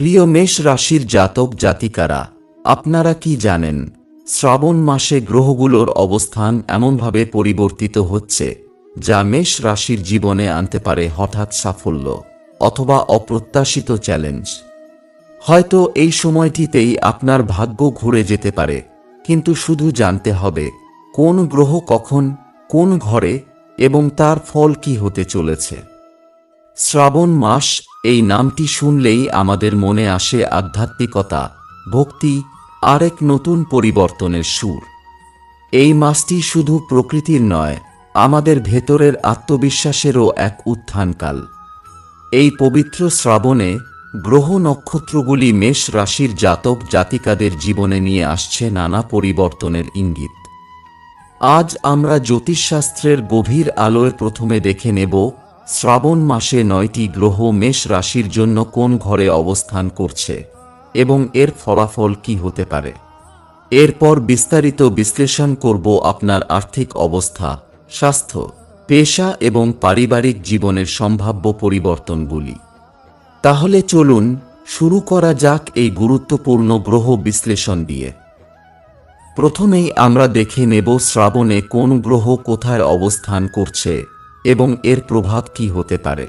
প্রিয় মেষ রাশির জাতক জাতিকারা, আপনারা কি জানেন, শ্রাবণ মাসে গ্রহগুলোর অবস্থান এমনভাবে পরিবর্তিত হচ্ছে, যা মেষ রাশির জীবনে আনতে পারে হঠাৎ সাফল্য অথবা অপ্রত্যাশিত চ্যালেঞ্জ? হয়তো এই সময়টিতেই আপনার ভাগ্য ঘুরে যেতে পারে, কিন্তু শুধু জানতে হবে, কোন গ্রহ কখন, কোন ঘরে এবং তার ফল কি হতে চলেছে। শ্রাবণ মাস, এই নামটি শুনলেই আমাদের মনে আসে আধ্যাত্মিকতা, ভক্তি আর এক নতুন পরিবর্তনের সুর। এই মাসটি শুধু প্রকৃতির নয়, আমাদের ভেতরের আত্মবিশ্বাসেরও এক উত্থানকাল। এই পবিত্র শ্রাবণে গ্রহ নক্ষত্রগুলি মেষ রাশির জাতক জাতিকাদের জীবনে নিয়ে আসছে নানা পরিবর্তনের ইঙ্গিত। আজ আমরা জ্যোতিষশাস্ত্রের গভীর আলোয় প্রথমে দেখে নেব শ্রাবণ মাসে নয়টি গ্রহ মেষ রাশির জন্য কোন ঘরে অবস্থান করছে? এবং এর ফলাফল কি হতে পারে? এরপর বিস্তারিত বিশ্লেষণ করব আপনার আর্থিক অবস্থা, স্বাস্থ্য, পেশা এবং পারিবারিক জীবনের সম্ভাব্য পরিবর্তনগুলি। তাহলে চলুন শুরু করা যাক এই গুরুত্বপূর্ণ গ্রহ বিশ্লেষণ দিয়ে। প্রথমেই আমরা দেখে নেব শ্রাবণে কোন গ্রহ কোথায় অবস্থান করছে। এবং এর প্রভাব কি হতে পারে?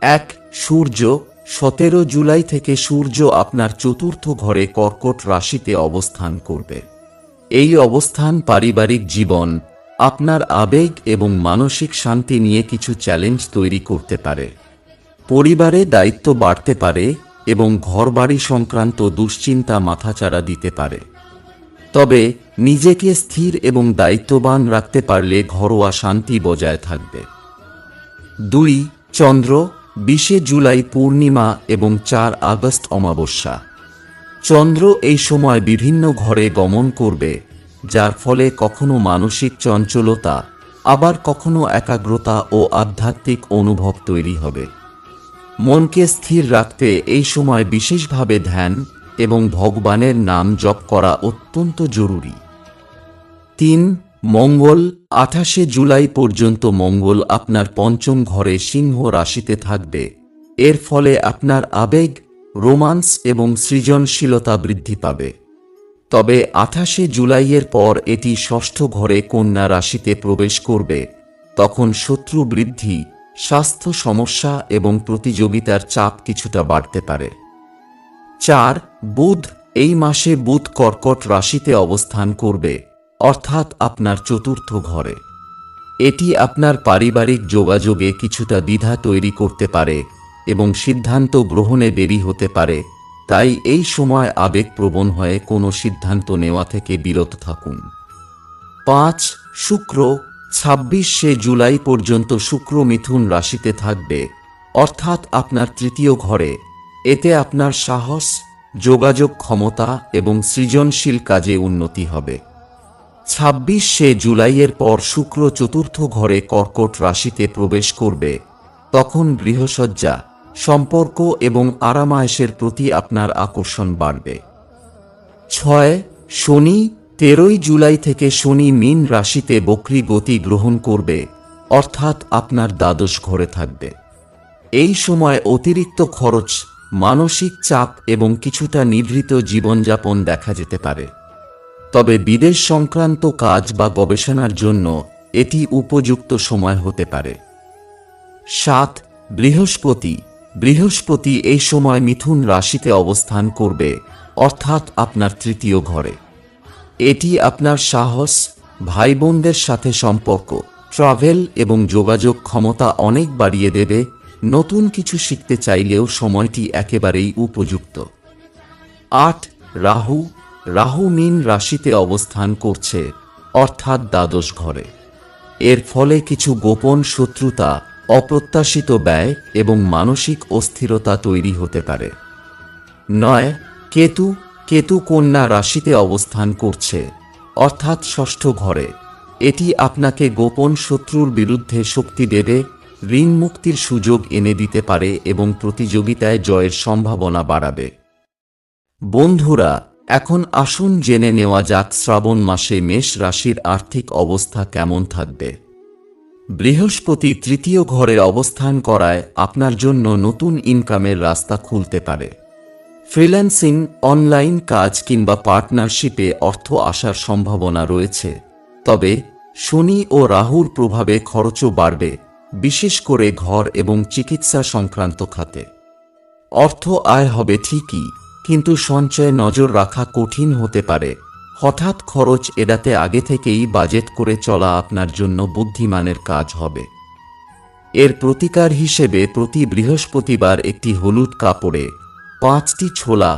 এক, সূর্য। সতেরো জুলাই থেকে সূর্য আপনার চতুর্থ ঘরে কর্কট রাশিতে অবস্থান করবে। এই অবস্থান পারিবারিক জীবন, আপনার আবেগ এবং মানসিক শান্তি নিয়ে কিছু চ্যালেঞ্জ তৈরি করতে পারে। পরিবারে দায়িত্ব বাড়তে পারে এবং ঘরবাড়ি সংক্রান্ত দুশ্চিন্তা মাথাচাড়া দিতে পারে। তবে নিজেকে স্থির এবং দায়িত্ববান রাখতে পারলে ঘরোয়া শান্তি বজায় থাকবে। দুই, চন্দ্র, বিশে জুলাই পূর্ণিমা এবং চার আগস্ট অমাবস্যা। চন্দ্র এই সময় বিভিন্ন ঘরে গমন করবে, যার ফলে কখনো মানসিক চঞ্চলতা, আবার কখনো একাগ্রতা ও আধ্যাত্মিক অনুভব তৈরি হবে। মনকে স্থির রাখতে এই সময় বিশেষভাবে ধ্যান এবং ভগবানের নাম জপ করা অত্যন্ত জরুরি। তিন, মঙ্গল, আঠাশে জুলাই পর্যন্ত মঙ্গল আপনার পঞ্চম ঘরে সিংহ রাশিতে থাকবে। এর ফলে আপনার আবেগ, রোমান্স এবং সৃজনশীলতা বৃদ্ধি পাবে। তবে আঠাশে জুলাইয়ের পর এটি ষষ্ঠ ঘরে কন্যা রাশিতে প্রবেশ করবে। তখন শত্রু বৃদ্ধি, স্বাস্থ্য সমস্যা এবং প্রতিযোগিতার চাপ কিছুটা বাড়তে পারে। চার, বুধ, এই মাসে বুধ কর্কট রাশিতে অবস্থান করবে, অর্থাৎ আপনার চতুর্থ ঘরে। এটি আপনার পারিবারিক যোগাযোগে কিছুটা দ্বিধা তৈরি করতে পারে এবং সিদ্ধান্ত গ্রহণে দেরি হতে পারে, তাই এই সময় আবেগপ্রবণ হয়ে কোনো সিদ্ধান্ত নেওয়া থেকে বিরত থাকুন। পাঁচ, শুক্র, ছাব্বিশে জুলাই পর্যন্ত শুক্র মিথুন রাশিতে থাকবে, অর্থাৎ আপনার তৃতীয় ঘরে। এতে আপনার সাহস, যোগাযোগ ক্ষমতা এবং সৃজনশীল কাজে উন্নতি হবে। ছাব্বিশে জুলাইয়ের পর শুক্র চতুর্থ ঘরে কর্কট রাশিতে প্রবেশ করবে। তখন গৃহসজ্জা, সম্পর্ক এবং আরামায়েশের প্রতি আপনার আকর্ষণ বাড়বে। ছয়, শনি, তেরোই জুলাই থেকে শনি মিন রাশিতে বক্রি গতি গ্রহণ করবে, অর্থাৎ আপনার দ্বাদশ ঘরে থাকবে। এই সময় অতিরিক্ত খরচ মানসিক চাপ এবং কিছুটা নিভৃত জীবনযাপন দেখা যেতে পারে। তবে বিদেশ সংক্রান্ত কাজ বা গবেষণার জন্য এটি উপযুক্ত সময় হতে পারে। সাত, বৃহস্পতি। বৃহস্পতি এই সময় মিথুন রাশিতে অবস্থান করবে, অর্থাৎ আপনার তৃতীয় ঘরে। এটি আপনার সাহস ভাই বোনদের সাথে সম্পর্ক, ট্রাভেল এবং যোগাযোগ ক্ষমতা অনেক বাড়িয়ে দেবে নতুন কিছু শিখতে চাইলেও সময়টি একেবারেই উপযুক্ত। আট, রাহু। রাহু মীন রাশিতে অবস্থান করছে, অর্থাৎ দ্বাদশ ঘরে। এর ফলে কিছু গোপন শত্রুতা, অপ্রত্যাশিত ব্যয় এবং মানসিক অস্থিরতা তৈরি হতে পারে। নয়, কেতু। কেতু কন্যা রাশিতে অবস্থান করছে, অর্থাৎ ষষ্ঠ ঘরে। এটি আপনাকে গোপন শত্রুর বিরুদ্ধে শক্তি দেবে ঋণ মুক্তির সুযোগ এনে দিতে পারে এবং প্রতিযোগিতায় জয়ের সম্ভাবনা বাড়াবে। বন্ধুরা, এখন আসুন জেনে নেওয়া যাক শ্রাবণ মাসে মেষ রাশির আর্থিক অবস্থা কেমন থাকবে। বৃহস্পতি তৃতীয় ঘরে অবস্থান করায় আপনার জন্য নতুন ইনকামের রাস্তা খুলতে পারে। ফ্রিল্যান্সিং, অনলাইন কাজ কিংবা পার্টনারশিপে অর্থ আসার সম্ভাবনা রয়েছে। তবে শনি ও রাহুর প্রভাবে খরচও বাড়বে। বিশেষ করে ঘর এবং চিকিৎসা সংক্রান্ত খাতে। অর্থ আয় হবে ঠিকই, কিন্তু সঞ্চয়ে নজর রাখা কঠিন হতে পারে। হঠাৎ খরচ এড়াতে আগে থেকেই বাজেট করে চলা আপনার জন্য বুদ্ধিমানের কাজ হবে। এর প্রতিকার হিসেবে প্রতি বৃহস্পতিবার একটি হলুদ কাপড়ে পাঁচটি ছোলা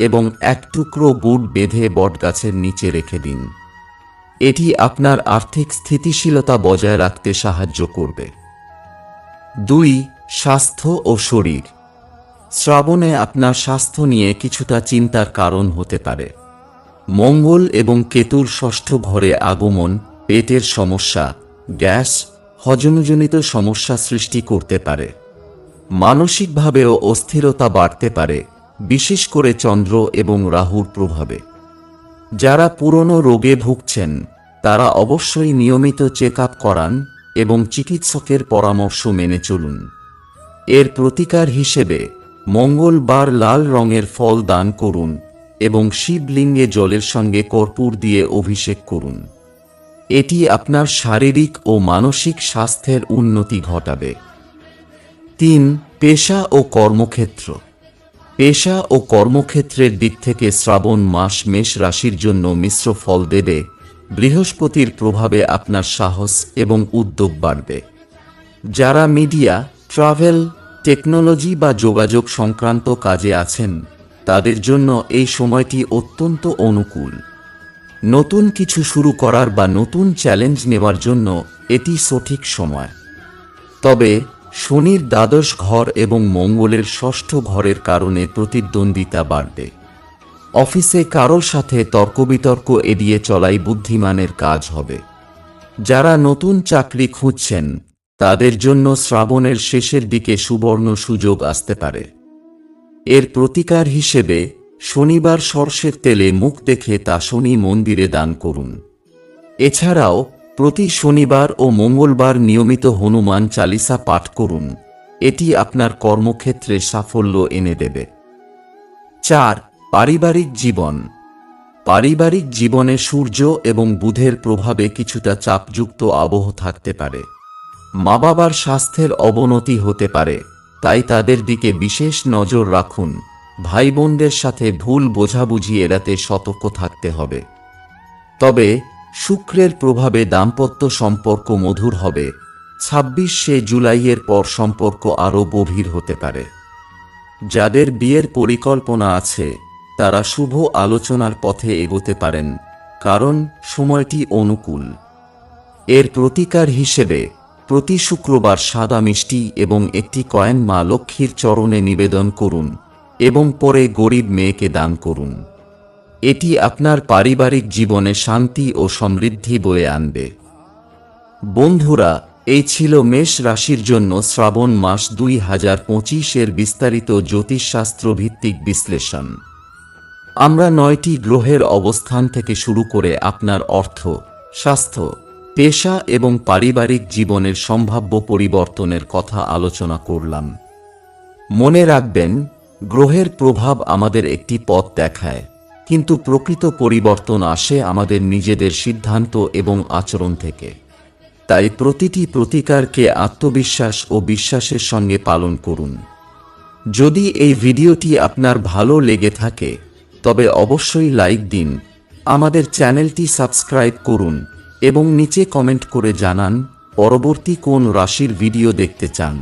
এবং এক টুকরো বুট বেঁধে বটগাছের নিচে রেখে দিন। এটি আপনার আর্থিক স্থিতিশীলতা বজায় রাখতে সাহায্য করবে। দুই, স্বাস্থ্য ও শরীর। শ্রাবণে আপনার স্বাস্থ্য নিয়ে কিছুটা চিন্তার কারণ হতে পারে। মঙ্গল এবং কেতুর ষষ্ঠ ঘরে আগমন, পেটের সমস্যা, গ্যাস, হজমজনিত সমস্যা সৃষ্টি করতে পারে। মানসিকভাবেও অস্থিরতা বাড়তে পারে, বিশেষ করে চন্দ্র এবং রাহুর প্রভাবে। যারা পুরনো রোগে ভুগছেন, তারা অবশ্যই নিয়মিত চেক করান এবং চিকিৎসকের পরামর্শ মেনে চলুন। এর প্রতিকার হিসেবে মঙ্গলবার লাল রঙের ফল দান করুন এবং শিবলিঙ্গে জলের সঙ্গে কর্পূর দিয়ে অভিষেক করুন। এটি আপনার শারীরিক ও মানসিক স্বাস্থ্যের উন্নতি ঘটাবে। তিন, পেশা ও কর্মক্ষেত্র। পেশা ও কর্মক্ষেত্রের দিক থেকে শ্রাবণ মাস মেষ রাশির জন্য মিশ্র ফল দেবে বৃহস্পতির প্রভাবে আপনার সাহস এবং উদ্যোগ বাড়বে। যারা মিডিয়া, ট্রাভেল, টেকনোলজি বা যোগাযোগ সংক্রান্ত কাজে আছেন, তাদের জন্য এই সময়টি অত্যন্ত অনুকূল। নতুন কিছু শুরু করার বা নতুন চ্যালেঞ্জ নেওয়ার জন্য এটি সঠিক সময়। তবে, শনির দ্বাদশ ঘর এবং মঙ্গলের ষষ্ঠ ঘরের কারণে প্রতিদ্বন্দ্বিতা বাড়বে। অফিসে কারোর সাথে তর্কবিতর্ক এড়িয়ে চলাই বুদ্ধিমানের কাজ হবে। যারা নতুন চাকরি খুঁজছেন, তাদের জন্য শ্রাবণের শেষের দিকে সুবর্ণ সুযোগ আসতে পারে। এর প্রতিকার হিসেবে শনিবার সর্ষের তেলে মুখ দেখে তা শনি মন্দিরে দান করুন। এছাড়াও প্রতি শনিবার ও মঙ্গলবার নিয়মিত হনুমান চালিসা পাঠ করুন। এটি আপনার কর্মক্ষেত্রে সাফল্য এনে দেবে। চার পারিবারিক জীবন। পারিবারিক জীবনে সূর্য এবং বুধের প্রভাবে কিছুটা চাপযুক্ত আবহ থাকতে পারে। মা বাবার স্বাস্থ্যের অবনতি হতে পারে, তাই তাদের দিকে বিশেষ নজর রাখুন। ভাই বোনদের সাথে ভুল বোঝাবুঝি এড়াতে সতর্ক থাকতে হবে। তবে, শুক্রের প্রভাবে দাম্পত্য সম্পর্ক মধুর হবে। ছাব্বিশে জুলাইয়ের পর সম্পর্ক আরও গভীর হতে পারে। যাদের বিয়ের পরিকল্পনা আছে তারা শুভ আলোচনার পথে এগোতে পারেন, কারণ সময়টি অনুকূল। এর প্রতিকার হিসেবে প্রতি শুক্রবার সাদা মিষ্টি এবং একটি কয়েন মা লক্ষ্মীর চরণে নিবেদন করুন এবং পরে গরিব মেয়েকে দান করুন। এটি আপনার পারিবারিক জীবনে শান্তি ও সমৃদ্ধি বয়ে আনবে। বন্ধুরা, এই ছিল মেষ রাশির জন্য শ্রাবণ মাস দুই হাজার পঁচিশের বিস্তারিত জ্যোতিষশাস্ত্র ভিত্তিক বিশ্লেষণ। আমরা নয়টি গ্রহের অবস্থান থেকে শুরু করে আপনার অর্থ, স্বাস্থ্য, পেশা এবং পারিবারিক জীবনের সম্ভাব্য পরিবর্তনের কথা আলোচনা করলাম। মনে রাখবেন, গ্রহের প্রভাব আমাদের একটি পথ দেখায়, কিন্তু প্রকৃত পরিবর্তন আসে আমাদের নিজেদের সিদ্ধান্ত এবং আচরণ থেকে। তাই প্রতিটি প্রতিকারকে আত্মবিশ্বাস ও বিশ্বাসের সঙ্গে পালন করুন। যদি এই ভিডিওটি আপনার ভালো লেগে থাকে তবে অবশ্যই লাইক দিন। আমাদের চ্যানেলটি সাবস্ক্রাইব করুন এবং নিচে কমেন্ট করে জানান পরবর্তী কোন রাশির ভিডিও দেখতে চান।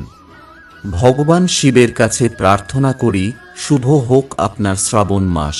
ভগবান শিবের কাছে প্রার্থনা করি, শুভ হোক আপনার শ্রাবণ মাস।